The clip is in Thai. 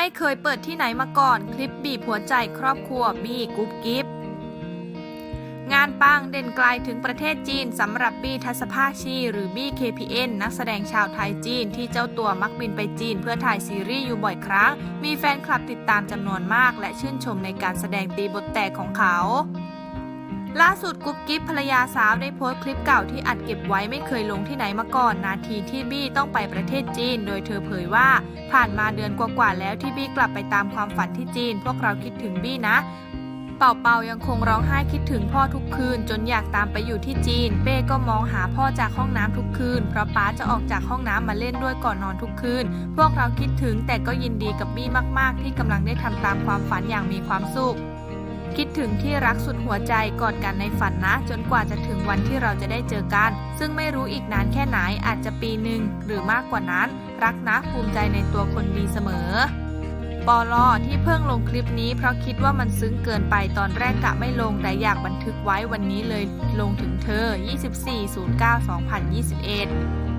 ไม่เคยเปิดที่ไหนมาก่อน คลิปบีบหัวใจครอบครัวบี้กุ๊บกิ๊บงานปังเด่นไกลถึงประเทศจีนสำหรับบี้ทัศภาคชี หรือบี้ KPN นักแสดงชาวไทยจีนที่เจ้าตัวมักบินไปจีนเพื่อถ่ายซีรีส์อยู่บ่อยครั้ง มีแฟนคลับติดตามจำนวนมาก และชื่นชมในการแสดงตีบทแตกของเขา ล่าสุดกุ๊บกิ๊บภรรยาสาวได้โพสต์คลิปเก่าที่อัดเก็บไว้ไม่เคยลงที่ไหนมาก่อน นาทีที่บี้ต้องไปประเทศจีน โดยเธอเผยว่า ผ่านมาเดือนกว่าๆแล้วที่บี้กลับไปตามความฝันที่จีน พวกเราคิดถึงบี้นะเป่าเป่ายังคงร้องไห้คิดถึงพ่อทุกคืน จนอยากตามไปอยู่ที่จีน เป้ก็มองหาพ่อจากห้องน้ำทุกคืน เพราะป๊าจะออกจากห้องน้ำมาเล่นด้วยก่อนนอนทุกคืน พวกเราคิดถึงแต่ก็ยินดีกับบี้มาก ๆ ที่กำลังได้ทำตามความฝันอย่างมีความสุข คิดถึงที่รักสุดหัวใจกอดกันในฝันนะ จนกว่าจะถึงวันที่เราจะได้เจอกัน ซึ่งไม่รู้อีกนานแค่ไหนอาจจะปีหนึ่งหรือมากกว่านั้น รักนะภูมิใจในตัวคนดีเสมอปอลอที่เพิ่งลงคลิปนี้เพราะคิดว่ามันซึ้งเกินไปตอนแรกกะไม่ลงแต่อยากบันทึกไว้วันนี้เลยลงถึงเธอ 24.09.2021